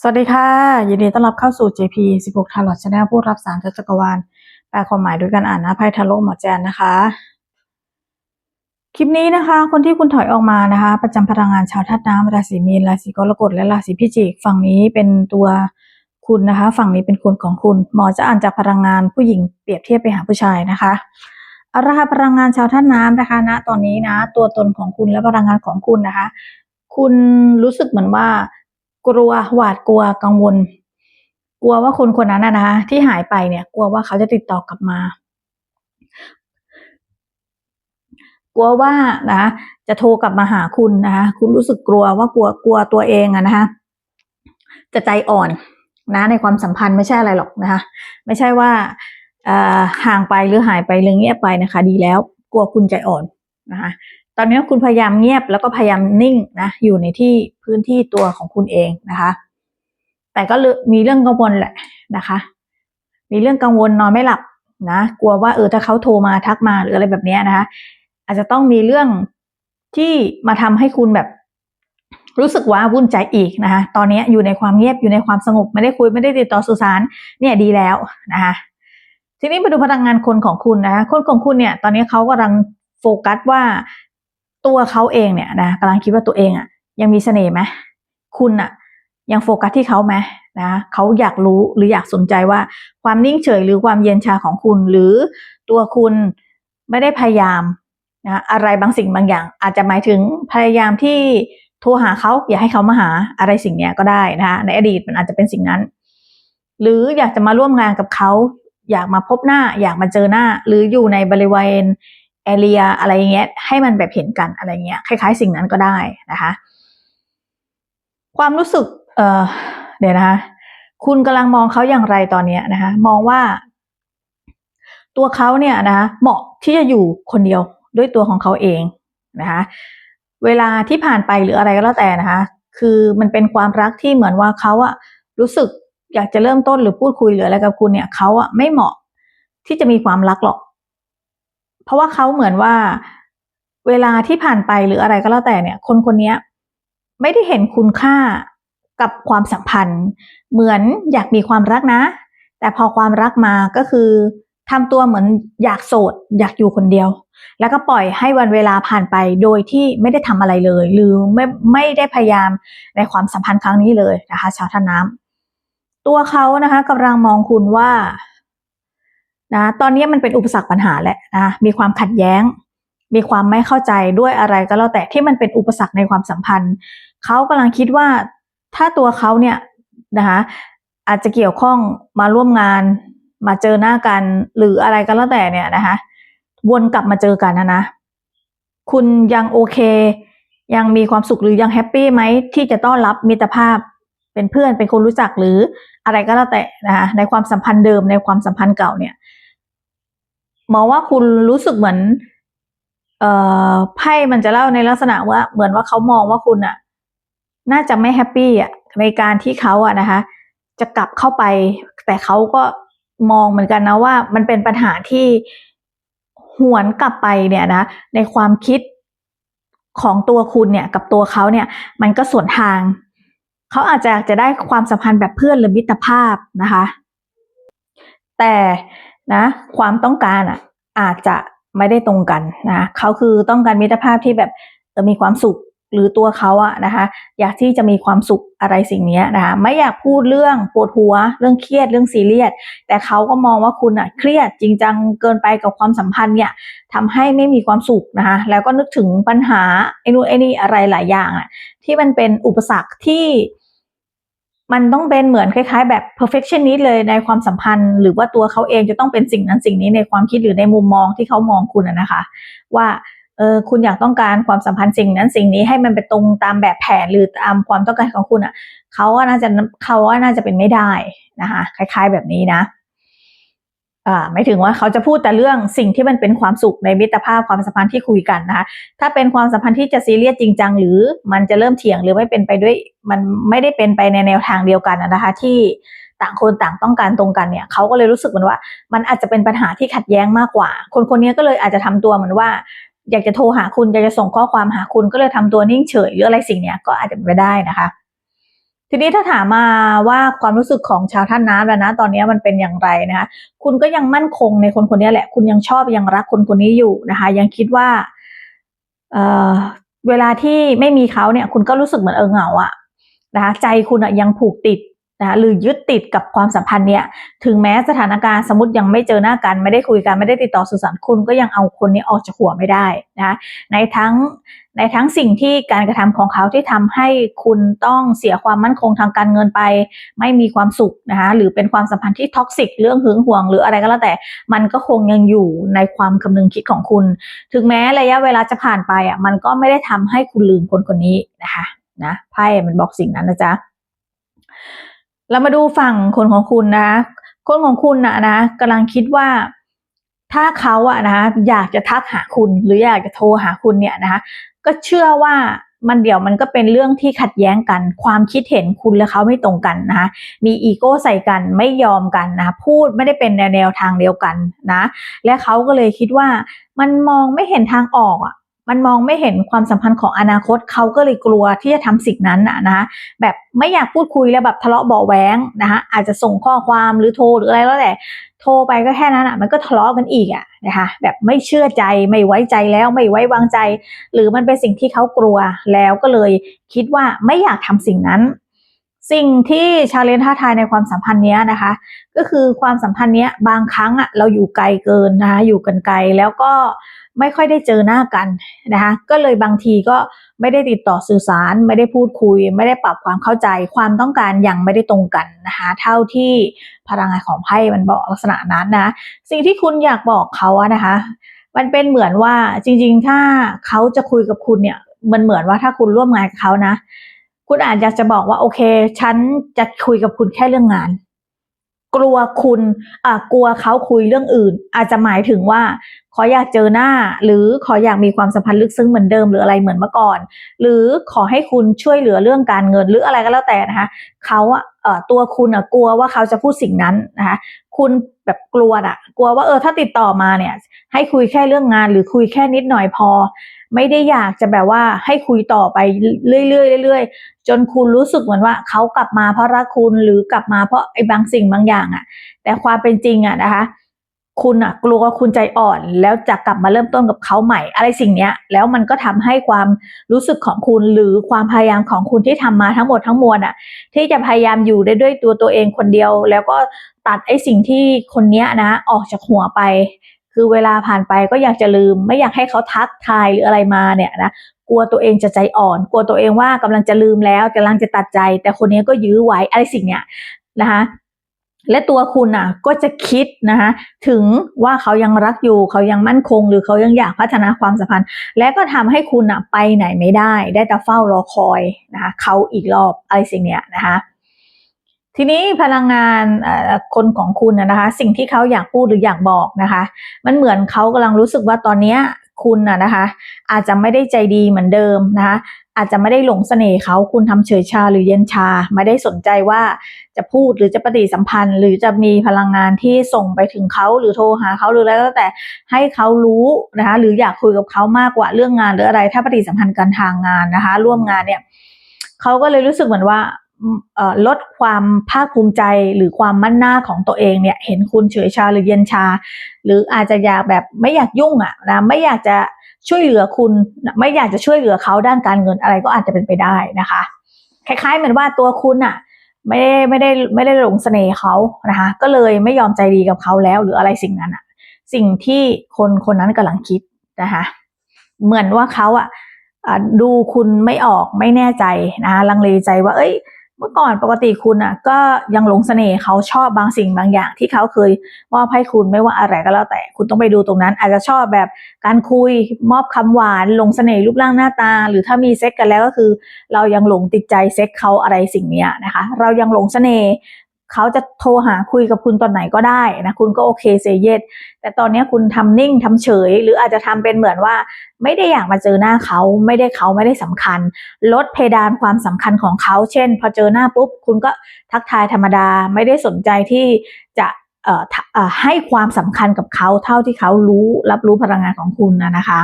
สวัสดีค่ะ ยินดีต้อนรับเข้าสู่ JP 16 Tarot Channel ผู้รับสารจักรวาลแปลความหมายด้วยการอ่านหน้าไพ่ทาโร่หมอแจนนะคะ คลิปนี้นะคะ คนที่คุณถอยออกมานะคะ ประจำพลังงานชาวธาตุน้ำราศีมีนราศีกรกฎและราศีพิจิกฝั่งนี้เป็นตัวคุณนะคะ ฝั่งนี้เป็นคนของคุณ หมอจะอ่านจากพลังงานผู้หญิงเปรียบเทียบไปหาผู้ชายนะคะเอาค่ะพลังงานชาวธาตุน้ำนะคะณตอนนี้นะ ตัวตนของคุณและพลังงานของคุณนะคะ คุณรู้สึกเหมือนว่า กลัวหวาดกลัวกังวล กลัวว่าคนคนนั้นนะนะคะที่หายไปเนี่ย กลัวว่าเขาจะติดต่อกลับมา กลัวว่านะจะโทรกลับมาหาคุณนะคะคุณรู้สึกกลัวว่ากลัวกลัวตัวเองอะนะคะจะใจอ่อนนะในความสัมพันธ์ไม่ใช่อะไรหรอกนะคะไม่ใช่ว่าห่างไปหรือหายไปหรือเงียบไปนะคะ ดีแล้วกลัวคุณใจอ่อนนะคะ ตอนนี้คุณพยายามเงียบแล้วก็พยายามนิ่งนะอยู่ในที่พื้นที่ตัวของคุณเองนะคะ แต่ก็มีเรื่องกังวลแหละนะคะ มีเรื่องกังวลนอนไม่หลับนะกลัวว่าเออถ้าเขาโทรมาทักมาหรืออะไรแบบนี้นะคะ อาจจะต้องมีเรื่องที่มาทำให้คุณแบบ รู้สึกว่าวุ่นใจอีกนะคะตอนนี้อยู่ในความเงียบอยู่ในความสงบไม่ได้คุยไม่ได้ติดต่อสื่อสารเนี่ยดีแล้วนะคะทีนี้มาดูพลังงานคนของคุณนะคะคนของคุณเนี่ย ตอนนี้เขากำลังโฟกัสว่า ตัวเขาเองเนี่ยนะกำลังคิดว่าตัวเองอะ่ะ ยังมีเสน่ห์ไหมคุณอะ่ะ ยังโฟกัสที่เขาไหมนะเขาอยากรู้หรืออยากสนใจว่าความนิ่งเฉยหรือความเย็นชาของคุณ หรือตัวคุณไม่ได้พยายามนะอะไรบางสิ่งบางอย่าง อาจจะหมายถึงพยายามที่โทรหาเขาอยากให้เขามาหาอะไรสิ่งเนี้ยก็ได้นะคะในอดีตมันอาจจะเป็นสิ่งนั้น หรืออยากจะมาร่วมงานกับเขา อยากมาพบหน้า อยากมาเจอหน้า หรืออยู่ในบริเวณ แอเรียอะไรเงี้ยให้มันแบบเห็นกันอะไรเงี้ยคล้าย ๆ สิ่งนั้นก็ได้นะคะ ความรู้สึกเออเดี๋ยวนะคะ คุณกำลังมองเขาอย่างไรตอนเนี้ยนะคะ มองว่า ตัวเขาเนี่ยนะะเหมาะที่จะอยู่คนเดียวด้วยตัวของเขาเองนะคะ เวลาที่ผ่านไปหรืออะไรก็แล้วแต่นะคะ คือมันเป็นความรักที่เหมือนว่าเขาอะรู้สึกอยากจะเริ่มต้นหรือพูดคุยหรืออะไรกับคุณเนี่ยเขาอะไม่เหมาะที่จะมีความรักหรอก เพราะว่าเขาเหมือนว่าเวลาที่ผ่านไปหรืออะไรก็แล้วแต่เนี่ย คนคนนี้ไม่ได้เห็นคุณค่ากับความสัมพันธ์ เหมือนอยากมีความรักนะ แต่พอความรักมาก็คือทำตัวเหมือนอยากโสด อยากอยู่คนเดียว แล้วก็ปล่อยให้วันเวลาผ่านไปโดยที่ไม่ได้ทำอะไรเลย หรือไม่ไม่ได้พยายามในความสัมพันธ์ครั้งนี้เลยนะคะ ชาวท่าน้ำตัวเขานะคะกำลังมองคุณว่า นะตอนนี้มันเป็นอุปสรรคปัญหาแหละนะมีความขัดแย้ง มีความไม่เข้าใจด้วยอะไรก็แล้วแต่ที่มันเป็นอุปสรรคในความสัมพันธ์เขากำลังคิดว่าถ้าตัวเขาเนี่ยนะคะอาจจะเกี่ยวข้องมาร่วมงานมาเจอหน้ากันหรืออะไรก็แล้วแต่เนี่ยนะคะวนกลับมาเจอกันนะนะคุณยังโอเค ยังมีความสุขหรือยังแฮปปี้ไหมที่จะต้อนรับมิตรภาพเป็นเพื่อนเป็นคนรู้จักหรืออะไรก็แล้วแต่นะคะในความสัมพันธ์เดิมในความสัมพันธ์เก่าเนี่ย มองว่าคุณรู้สึกเหมือน เอ่อไพ่มันจะเล่าในลักษณะว่า เหมือนว่าเขามองว่าคุณอะน่าจะไม่แฮปปี้อะในการที่เขาอะนะคะ จะกลับเข้าไป แต่เขาก็มองเหมือนกันนะว่า มันเป็นปัญหาที่หวนกลับไปเนี่ยนะ ในความคิดของตัวคุณเนี่ย กับตัวเขาเนี่ย มันก็สวนทาง เขาอาจจะจะได้ความสัมพันธ์แบบเพื่อนหรือมิตรภาพนะคะ แต่ นะ ความต้องการอะอาจจะไม่ได้ตรงกันนะเขาคือต้องการมิตรภาพที่แบบมีความสุขหรือตัวเขาอะนะคะ อยากที่จะมีความสุขอะไรสิ่งนี้นะคะไม่อยากพูดเรื่องปวดหัว เรื่องเครียดเรื่องซีเรียสแต่เขาก็มองว่าคุณอะเครียดจริงจังเกินไปกับความสัมพันธ์เนี่ยทำให้ไม่มีความสุขนะคะแล้วก็นึกถึงปัญหาไอ้นู่นไอ้นี่อะไรหลายอย่างอะที่มันเป็นอุปสรรคที่ มันต้องเป็นเหมือนคล้ายๆ แบบ perfectionist เลยในความสัมพันธ์ หรือว่าตัวเขาเองจะต้องเป็นสิ่งนั้นสิ่งนี้ในความคิดหรือในมุมมองที่เขามองคุณนะคะ ว่าเออคุณอยากต้องการความสัมพันธ์สิ่งนั้นสิ่งนี้ให้มันไปตรงตามแบบแผนหรือตามความต้องการของคุณอะเขาก็น่าจะเขาว่าน่าจะเป็นไม่ได้นะคะคล้าย ๆ แบบนี้นะ อ่าไม่ถึงว่าเขาจะพูดแต่เรื่องสิ่งที่มันเป็นความสุขในมิตรภาพความสัมพันธ์ที่คุยกันนะคะถ้าเป็นความสัมพันธ์ที่จะซีเรียสจริงจังหรือมันจะเริ่มเถียงหรือไม่เป็นไปด้วยมันไม่ได้เป็นไปในแนวทางเดียวกันนะคะที่ต่างคนต่างต้องการตรงกันเนี่ยเขาก็เลยรู้สึกเหมือนว่า มันอาจจะเป็นปัญหาที่ขัดแย้งมากกว่า คนคนนี้ก็เลยอาจจะทำตัวเหมือนว่า อยากจะโทรหาคุณอยากจะส่งข้อความหาคุณก็เลยทำตัวนิ่งเฉยหรืออะไรสิ่งเนี้ยก็อาจจะเป็นไปได้นะคะ ทีนี้ถ้าถามมาว่าความรู้สึกของชาวท่านน้ำแล้วนะ ตอนนี้มันเป็นอย่างไรนะคะคุณก็ยังมั่นคงในคนคนนี้แหละ คุณยังชอบยังรักคนคนนี้อยู่นะคะ ยังคิดว่าเอ่อเวลาที่ไม่มีเขาเนี่ย คุณก็รู้สึกเหมือนเออเหงาอะนะคะใจคุณอะยังผูกติด นะคะหรือยึดติดกับความสัมพันธ์เนี่ยถึงแม้สถานการณ์สมมติยังไม่เจอหน้ากัน ไม่ได้คุยกันไม่ได้ติดต่อสื่อสารคุณก็ยังเอาคนนี้ออกจากหัวไม่ได้นะคะในทั้งในทั้งสิ่งที่การกระทำของเขาที่ทำให้คุณต้องเสียความมั่นคงทางการเงินไป ไม่มีความสุขนะคะหรือเป็นความสัมพันธ์ที่ท็อกซิกเรื่องหึงหวง หรืออะไรก็แล้วแต่มันก็คงยังอยู่ในความคำนึงคิดของคุณ ถึงแม้ระยะเวลาจะผ่านไปอะมันก็ไม่ได้ทำให้คุณลืมคนคนนี้นะคะนะไพ่มันบอกสิ่งนั้นนะจ๊ะ เรามาดูฝั่งคนของคุณนะ คนของคุณนะนะกำลังคิดว่า ถ้าเขาอะนะอยากจะทักหาคุณ หรืออยากจะโทรหาคุณเนี่ยนะคะก็เชื่อว่ามันเดี๋ยวมันก็เป็นเรื่องที่ขัดแย้งกัน ความคิดเห็นคุณและเขาไม่ตรงกันนะคะมีอีโก้ใส่กันไม่ยอมกันนะ พูดไม่ได้เป็นแนวทางเดียวกันนะ และเขาก็เลยคิดว่ามันมองไม่เห็นทางออกอะ มันมองไม่เห็นความสัมพันธ์ของอนาคตเขาก็เลยกลัวที่จะทำสิ่งนั้นนะนะแบบไม่อยากพูดคุยแล้วแบบทะเลาะเบาแหวงนะคะอาจจะส่งข้อความหรือโทรหรืออะไรแล้วแต่โทรไปก็แค่นั้นอะมันก็ทะเลาะกันอีกอะนะคะแบบไม่เชื่อใจไม่ไว้ใจแล้วไม่ไว้วางใจ หรือมันเป็นสิ่งที่เขากลัวแล้วก็เลยคิดว่าไม่อยากทำสิ่งนั้น สิ่งที่ชาเลนท้าทายในความสัมพันธ์นี้นะคะ ก็คือความสัมพันธ์นี้บางครั้งอะเราอยู่ไกลเกินนะคะอยู่กันไกลแล้วก็ไม่ค่อยได้เจอหน้ากันนะคะก็เลยบางทีก็ไม่ได้ติดต่อสื่อสาร ไม่ได้พูดคุย ไม่ได้ปรับความเข้าใจความต้องการยังไม่ได้ตรงกันนะคะเท่าที่พลังงานของไพ่มันบอกลักษณะนั้นนะสิ่งที่คุณอยากบอกเขาอะนะคะ มันเป็นเหมือนว่าจริงๆ ถ้าเขาจะคุยกับคุณเนี่ยมันเหมือนว่าถ้าคุณร่วมงานกับเขานะ คุณอาจจะจะบอกว่าโอเค ฉันจะคุยกับคุณแค่เรื่องงาน กลัวคุณอ่ากลัวเขาคุยเรื่องอื่น อาจจะหมายถึงว่า ขออยากเจอหน้า หรือขออยากมีความสัมพันธ์ลึกซึ้งเหมือนเดิมหรืออะไรเหมือนเมื่อก่อน หรือขอให้คุณช่วยเหลือเรื่องการเงินหรืออะไรก็แล้วแต่นะคะเขาอะตัวคุณอะกลัวว่าเขาจะพูดสิ่งนั้นนะคะคุณแบบกลัวอะกลัวว่าเออถ้าติดต่อมาเนี่ย ให้คุยแค่เรื่องงานหรือคุยแค่นิดหน่อยพอ ไม่ได้อยากจะแบบว่าให้คุยต่อไปเรื่อยๆเรื่อยๆจนคุณรู้สึกเหมือนว่าเขากลับมาเพราะรักคุณหรือกลับมาเพราะไอ้บางสิ่งบางอย่างอะแต่ความเป็นจริงอะนะคะ คุณอะกลัวคุณใจอ่อน แล้วจะกลับมาเริ่มต้นกับเขาใหม่ อะไรสิ่งเนี้ย แล้วมันก็ทำให้ความรู้สึกของคุณหรือความพยายามของคุณที่ทำมาทั้งหมดทั้งมวลอะที่จะพยายามอยู่ได้ด้วยตัวตัวเองคนเดียว แล้วก็ตัดไอ้สิ่งที่คนเนี้ยนะออกจากหัวไป คือเวลาผ่านไปก็อยากจะลืม ไม่อยากให้เขาทักทายหรืออะไรมาเนี่ยนะกลัวตัวเองจะใจอ่อน กลัวตัวเองว่ากำลังจะลืมแล้วกำลังจะตัดใจ แต่คนนี้ก็ยื้อไว้อะไรสิ่งเนี้ยนะคะและตัวคุณอะก็จะคิดนะคะถึงว่าเขายังรักอยู่เขายังมั่นคง หรือเขายังอยากพัฒนาความสัมพันธ์ และก็ทำให้คุณอะไปไหนไม่ได้ ได้แต่เฝ้ารอคอยนะคะเขาอีกรอบอะไรสิ่งเนี้ยนะคะ ทีนี้พลังงานคนของคุณนะคะ สิ่งที่เขาอยากพูดหรืออยากบอกนะคะ มันเหมือนเขากำลังรู้สึกว่าตอนนี้คุณนะนะคะ อาจจะไม่ได้ใจดีเหมือนเดิมนะคะอาจจะไม่ได้หลงเสน่ห์เขาคุณทำเฉยชาหรือเย็นชา ไม่ได้สนใจว่าจะพูดหรือจะปฏิสัมพันธ์ หรือจะมีพลังงานที่ส่งไปถึงเขาหรือโทรหาเขาหรืออะไรก็แต่ให้เขารู้นะคะหรืออยากคุยกับเขามากกว่าเรื่องงานหรืออะไรถ้าปฏิสัมพันธ์กันทางงานนะคะ ร่วมงานเนี่ยเขาก็เลยรู้สึกเหมือนว่า ลดความภาคภูมิใจหรือความมั่นหน้าของตัวเองเนี่ย เห็นคุณเฉยชาหรือเย็นชา หรืออาจจะอยากแบบไม่อยากยุ่งอะนะไม่อยากจะช่วยเหลือคุณไม่อยากจะช่วยเหลือเขาด้านการเงินอะไรก็อาจจะเป็นไปได้นะคะ คล้ายๆเหมือนว่าตัวคุณอะไม่ได้ไม่ได้ไม่ได้หลงเสน่ห์เขานะคะก็เลยไม่ยอมใจดีกับเขาแล้วหรืออะไรสิ่งนั้นอะ สิ่งที่คนคนนั้นกำลังคิดนะคะเหมือนว่าเขาอะดูคุณไม่ออกไม่แน่ใจนะคะลังเลใจว่า เอ้ย เมื่อก่อนปกติคุณอะก็ยังหลงเสน่ห์เขาชอบบางสิ่งบางอย่าง ที่เขาเคยมอบให้คุณไม่ว่าอะไรก็แล้วแต่คุณต้องไปดูตรงนั้น อาจจะชอบแบบการคุยมอบคำหวานหลงเสน่ห์รูปร่างหน้าตา หรือถ้ามีเซ็กกันแล้วก็คือ เรายังหลงติดใจเซ็กเขาอะไรสิ่งนี้นะคะ เรายังหลงเสน่ห์ เขาจะโทรหาคุยกับคุณตอนไหนก็ได้นะคุณก็โอเคเซเยสแต่ตอนนี้คุณทำนิ่งทำเฉย หรืออาจจะทำเป็นเหมือนว่า ไม่ได้อยากมาเจอหน้าเขาไม่ได้เขาไม่ได้สำคัญ ลดเพดานความสำคัญของเขา เช่น พอเจอหน้าปุ๊บ คุณก็ทักทายธรรมดาไม่ได้สนใจที่จะเอ่อให้ความสำคัญกับเขาเท่าที่เขารู้รับรู้พลังงานของคุณนะนะคะ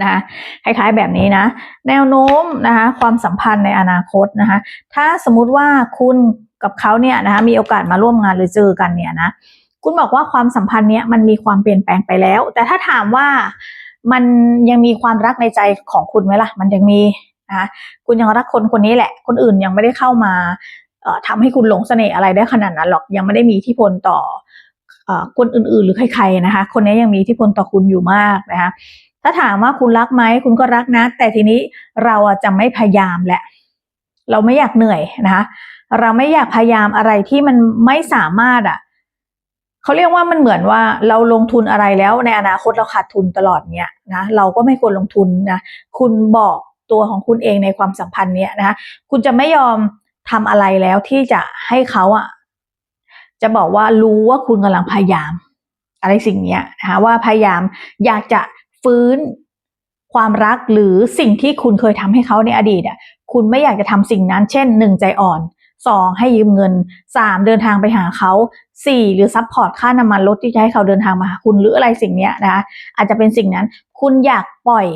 นะคะคล้ายๆแบบนี้นะ แนวโน้มนะคะความสัมพันธ์ในอนาคตนะคะถ้าสมมุติว่าคุณ กับเขาเนี่ยนะคะมีโอกาสมาร่วมงานหรือเจอกันเนี่ยนะคุณบอกว่าความสัมพันธ์เนี้ยมันมีความเปลี่ยนแปลงไปแล้ว แต่ถ้าถามว่ามันยังมีความรักในใจของคุณไหมล่ะ มันยังมีนะคะคุณยังรักคนคนนี้แหละ คนอื่นยังไม่ได้เข้ามาเอ่อทำให้คุณหลงเสน่ห์อะไรได้ขนาดนั้นหรอกยังไม่ได้มีทธิพลต่ออคนอื่นๆ หรือใครๆนะคะ คนนี้ยังมีทธิพลต่อคุณอยู่มากนะคะถ้าถามว่าคุณรักไหมคุณก็รักนะ แต่ทีนี้เราจะไม่พยายามแหละ เราไม่อยากเหนื่อยนะคะ เราไม่อยากพยายามอะไรที่มันไม่สามารถอะเขาเรียกว่ามันเหมือนว่าเราลงทุนอะไรแล้วในอนาคตเราขาดทุนตลอดเนี้ยนะเราก็ไม่ควรลงทุนนะคุณบอกตัวของคุณเองในความสัมพันธ์เนี้ยนะคุณจะไม่ยอมทำอะไรแล้วที่จะให้เขาอะจะบอกว่ารู้ว่าคุณกำลังพยายาม อะไรสิ่งเนี้ยนะคะว่าพยายามอยากจะฟื้นความรักหรือสิ่งที่คุณเคยทำให้เขาในอดีตอะคุณไม่อยากจะทำสิ่งนั้น เช่นหนึ่งใจอ่อน สองให้ยืมเงินสามเดินทางไปหาเขาสี่หรือซัพพอร์ตค่าน้ำมันรถที่จะให้เขาเดินทางมาหาคุณหรืออะไรสิ่งเนี้ยนะคะอาจจะเป็นสิ่งนั้นคุณอยากปล่อย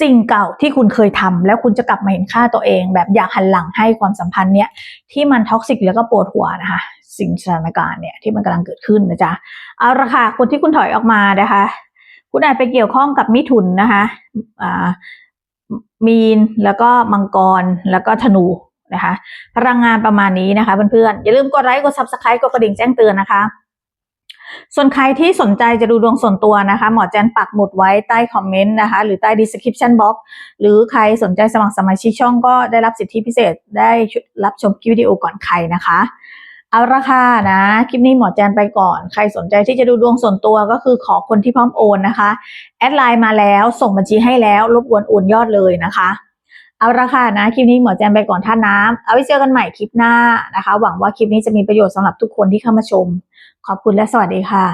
สิ่งเก่าที่คุณเคยทำแล้วคุณจะกลับมาเห็นค่าตัวเอง แบบอยากหันหลังให้ความสัมพันธ์เนี้ยที่มันท็อกซิกแล้วก็ปวดหัวนะคะ สิ่งสถานการณ์เนี่ยที่มันกำลังเกิดขึ้นนะจ๊ะเอาละค่ะคนที่คุณถอยออกมานะคะ คุณอาจไปเกี่ยวข้องกับมิถุนนะคะอ่ามีนแล้วก็มังกรแล้วก็ธนู นะคะ พลังงานประมาณนี้นะคะเพื่อนๆอย่าลืมกดไลค์กด subscribe กดกระดิ่งแจ้งเตือนนะคะ ส่วนใครที่สนใจจะดูดวงส่วนตัวนะคะ หมอแจนปักหมุดไว้ใต้คอมเมนต์นะคะ หรือใต้ description box หรือใครสนใจสมัครสมาชิกช่องก็ได้รับสิทธิพิเศษได้รับชมคลิปวิดีโอก่อนใครนะคะเอาละค่ะนะ คลิปนี้หมอแจนไปก่อน ใครสนใจที่จะดูดวงส่วนตัวก็คือขอคนที่พร้อมโอนนะคะ แอดไลน์มาแล้วส่งบัญชีให้แล้วรบกวนโอนยอดเลยนะคะ เอาละค่ะนะคลิปนี้หมอแจมไปก่อนท่าน้ำเอาไว้เจอกันใหม่คลิปหน้านะคะ หวังว่าคลิปนี้จะมีประโยชน์สำหรับทุกคนที่เข้ามาชม ขอบคุณและสวัสดีค่ะ